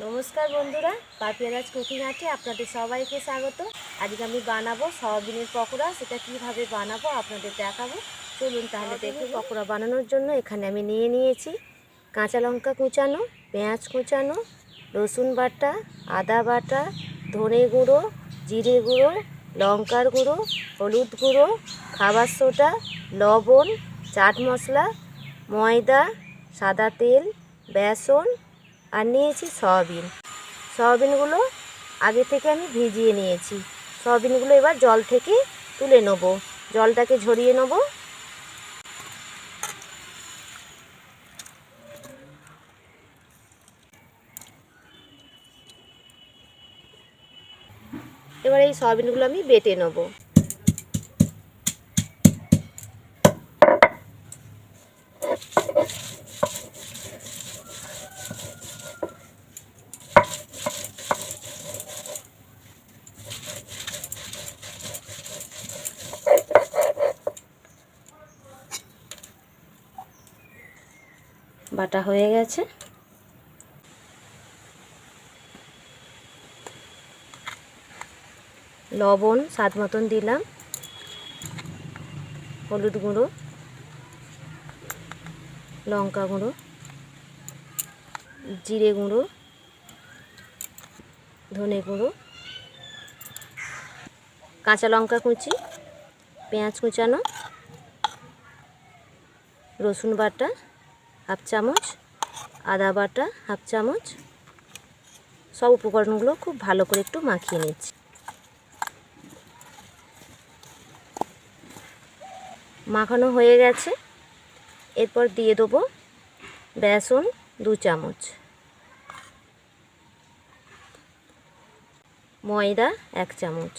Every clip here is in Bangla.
নমস্কার বন্ধুরা পাপিয়ারাজ কুকিং আর্টে আপনাদের সবাইকে স্বাগত। আজকে আমি বানাবো সয়াবিনের পকোড়া সেটা কীভাবে বানাবো আপনাদের দেখাবো। চলুন তাহলে দেখুন পকোড়া বানানোর জন্য এখানে আমি নিয়ে নিয়েছি কাঁচা লঙ্কা কুচানো পেঁয়াজ কুচানো রসুন বাটা আদা বাটা ধনে গুঁড়ো জিরে গুঁড়ো লঙ্কার গুঁড়ো হলুদ গুঁড়ো খাবার সোডা লবণ চাট মশলা ময়দা সাদা তেল বেসন আর নিয়েছি সয়াবিন। সয়াবিনগুলো আগে থেকে আমি ভিজিয়ে নিয়েছি। সয়াবিনগুলো এবার জল থেকে তুলে নেব। জলটাকে ঝরিয়ে নেব। এবার এই সয়াবিনগুলো আমি বেটে নেব। বাটা হয়ে গেছে। লবণ, স্বাদ মতন দিলাম। হলুদ গুঁড়ো, লঙ্কা গুঁড়ো, জিরে গুঁড়ো, ধনে গুঁড়ো, কাঁচা লঙ্কা কুচি, পেঁয়াজ কুচানো, রসুন বাটা হাফ চামচ, আদা বাটা হাফ চামচ, সব উপকরণগুলো খুব ভালো করে একটু মাখিয়ে নিচ্ছি। মাখানো হয়ে গেছে। এরপর দিয়ে দেবো বেসন দু চামচ। ময়দা এক চামচ।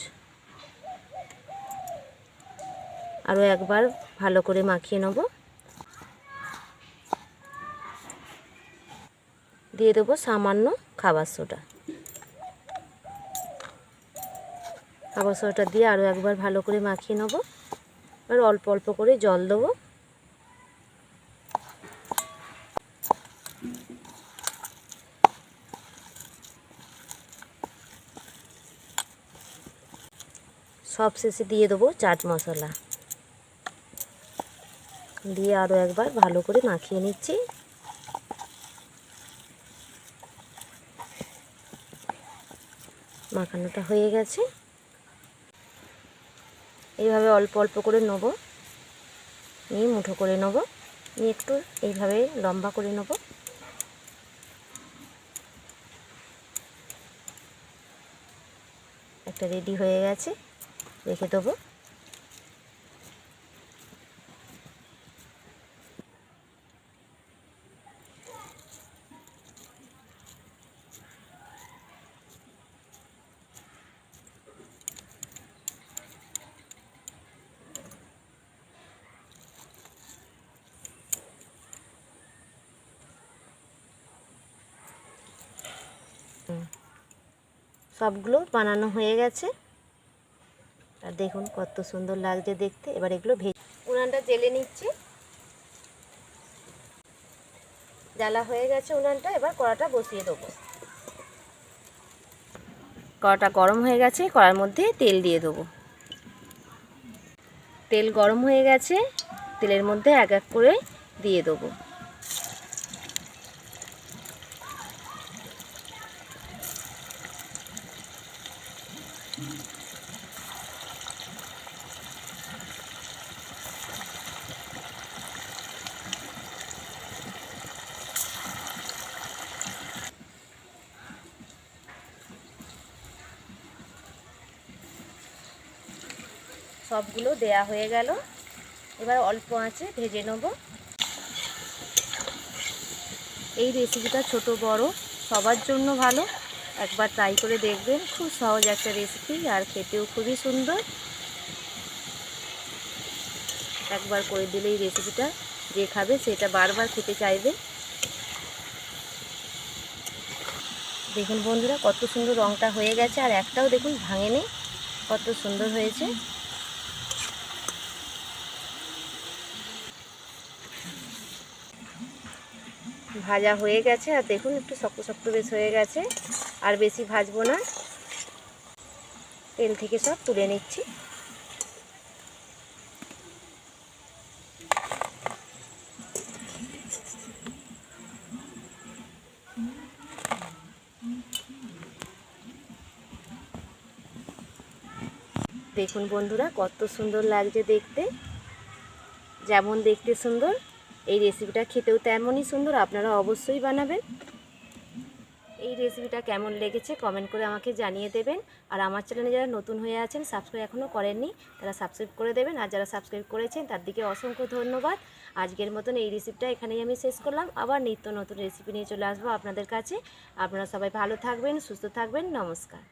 আরও একবার ভালো করে মাখিয়ে নেব। দিয়ে দেবো সামান্য খাবার সোডা। খাবার সোডাটা দিয়ে আরও একবার ভালো করে মাখিয়ে নেব। এবার অল্প অল্প করে জল দেবো। সব শেষে দিয়ে দেবো চাট মশলা। দিয়ে আরও একবার ভালো করে মাখিয়ে নিচ্ছি। মাখানোটা হয়ে গেছে। এইভাবে অল্প অল্প করে নেব। নিয়ে মুঠো করে নেব। নিয়ে একটু এইভাবে লম্বা করে নেব। একটা রেডি হয়ে গেছে, রেখে দেবো। সবগুলো বানানো হয়ে গেছে। আর দেখুন কত সুন্দর লাগছে দেখতে। এবার এগুলো ভেজে উনানটা জেলে নিচ্ছি। জ্বালা হয়ে গেছে উনানটা, এবার কড়াটা বসিয়ে দেবো। কড়াটা গরম হয়ে গেছে, কড়ার মধ্যে তেল দিয়ে দেবো। তেল গরম হয়ে গেছে, তেলের মধ্যে এক এক করে দিয়ে দেবো। সবগুলো দেয়া হয়ে গেল। এবার অল্প আঁচে ভেজে নেব। এই রেসিপিটা ছোট বড়, সবার জন্য ভালো। একবার ট্রাই করে দেখবেন, খুব সহজ একটা রেসিপি আর খেতেও খুবই সুন্দর। একবার করে দিলে এই রেসিপিটা যে খাবে সেটা বারবার খেতে চাইবে। দেখুন বন্ধুরা, কত সুন্দর রঙটা হয়ে গেছে আর একটাও দেখুন ভাঙেনি, কত সুন্দর হয়েছে। ভাজা হয়ে গেছে, আর দেখুন একটু শক্ত শক্ত বেশ হয়ে গেছে, আর বেশি ভাজবো না। তেল থেকে সব তুলে নিচ্ছি। দেখুন বন্ধুরা, কত সুন্দর লাগছে দেখতে। যেমন দেখতে সুন্দর এই রেসিপিটা খেতেও তেমনই সুন্দর, আপনারা অবশ্যই বানাবেন। এই রেসিপিটা কেমন লেগেছে কমেন্ট করে আমাকে জানিয়ে দেবেন। আর আমার চ্যানেলে যারা নতুন হয়ে আছেন সাবস্ক্রাইব এখনও করেননি, তারা সাবস্ক্রাইব করে দেবেন। আর যারা সাবস্ক্রাইব করেছেন, তার দিকে অসংখ্য ধন্যবাদ। আজকের মতন এই রেসিপিটা এখানেই আমি শেষ করলাম। আবার নিত্য নতুন রেসিপি নিয়ে চলে আসব আপনাদের কাছে। আপনারা সবাই ভালো থাকবেন, সুস্থ থাকবেন। নমস্কার।